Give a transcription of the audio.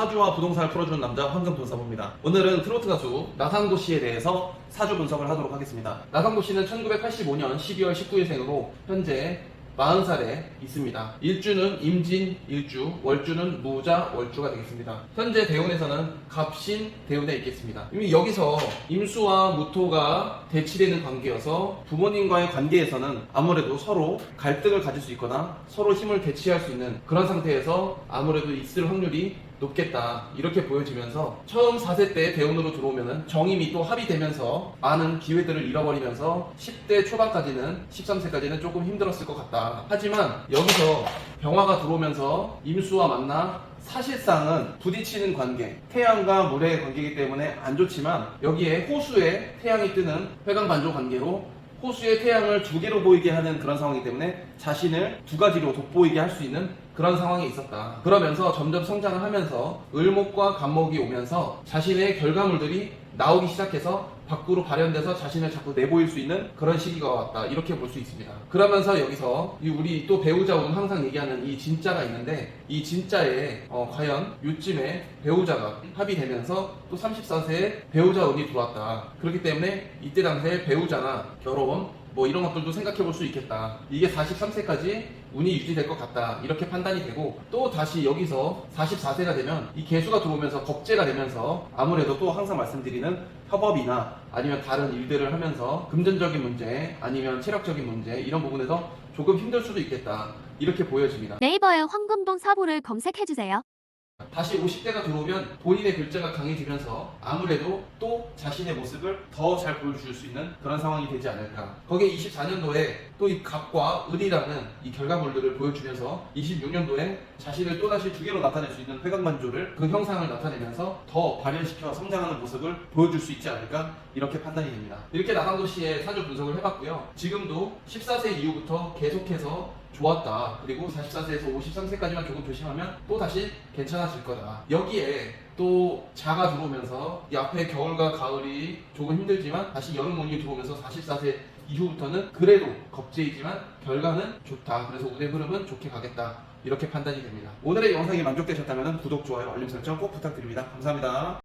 사주와 부동산을 풀어주는 남자 황금돈사부입니다. 오늘은 트로트 가수 나상도 씨에 대해서 사주 분석을 하도록 하겠습니다. 나상도 씨는 1985년 12월 19일생으로 현재 40살에 있습니다. 일주는 임진 일주, 월주는 무자 월주가 되겠습니다. 현재 대운에서는 갑신 대운에 있겠습니다. 이미 여기서 임수와 무토가 대치되는 관계여서 부모님과의 관계에서는 아무래도 서로 갈등을 가질 수 있거나 서로 힘을 대치할 수 있는 그런 상태에서 아무래도 있을 확률이 높겠다. 이렇게 보여지면서 처음 4세 때 대운으로 들어오면은 정임이 또 합의되면서 많은 기회들을 잃어버리면서 10대 초반까지는 13세까지는 조금 힘들었을 것 같다. 하지만 여기서 병화가 들어오면서 임수와 만나 사실상은 부딪히는 관계 태양과 물의 관계이기 때문에 안 좋지만 여기에 호수에 태양이 뜨는 회광반조 관계로 호수의 태양을 두 개로 보이게 하는 그런 상황이기 때문에 자신을 두 가지로 돋보이게 할 수 있는 그런 상황이 있었다. 그러면서 점점 성장을 하면서 을목과 간목이 오면서 자신의 결과물들이 나오기 시작해서 밖으로 발현돼서 자신을 자꾸 내보일 수 있는 그런 시기가 왔다. 이렇게 볼 수 있습니다. 그러면서 여기서 이 우리 또 배우자 오늘 항상 얘기하는 이 진짜가 있는데 이 진짜에 어, 과연 요쯤에 배우자가 합의되면서 또 34세에 배우자 운이 들어왔다. 그렇기 때문에 이때 당시에 배우자나 결혼 뭐 이런 것들도 생각해 볼 수 있겠다. 이게 43세까지 운이 유지될 것 같다. 이렇게 판단이 되고 또 다시 여기서 44세가 되면 이 개수가 들어오면서 겁재가 되면서 아무래도 또 항상 말씀드리는 협업이나 아니면 다른 일들을 하면서 금전적인 문제 아니면 체력적인 문제 이런 부분에서 조금 힘들 수도 있겠다. 이렇게 보여집니다. 네이버에 황금동 사보를 검색해주세요. 다시 50대가 들어오면 본인의 글자가 강해지면서 아무래도 또 자신의 모습을 더 잘 보여줄 수 있는 그런 상황이 되지 않을까. 거기에 24년도에 또 이 갑과 을이라는 이 결과물들을 보여주면서 26년도에 자신을 또다시 두 개로 나타낼 수 있는 회광만조를 그 형상을 나타내면서 더 발현시켜 성장하는 모습을 보여줄 수 있지 않을까 이렇게 판단이 됩니다. 이렇게 나강도 씨의 사주 분석을 해봤고요. 지금도 14세 이후부터 계속해서 좋았다. 그리고 44세에서 53세까지만 조금 조심하면 또 다시 괜찮아질 거 다. 여기에 또 자가 들어오면서 이 앞에 겨울과 가을이 조금 힘들지만 다시 여름 운이 들어오면서 44세 이후부터는 그래도 겁재이지만 결과는 좋다. 그래서 운의 흐름은 좋게 가겠다. 이렇게 판단이 됩니다. 오늘의 영상이 만족되셨다면 구독, 좋아요, 알림 설정 꼭 부탁드립니다. 감사합니다.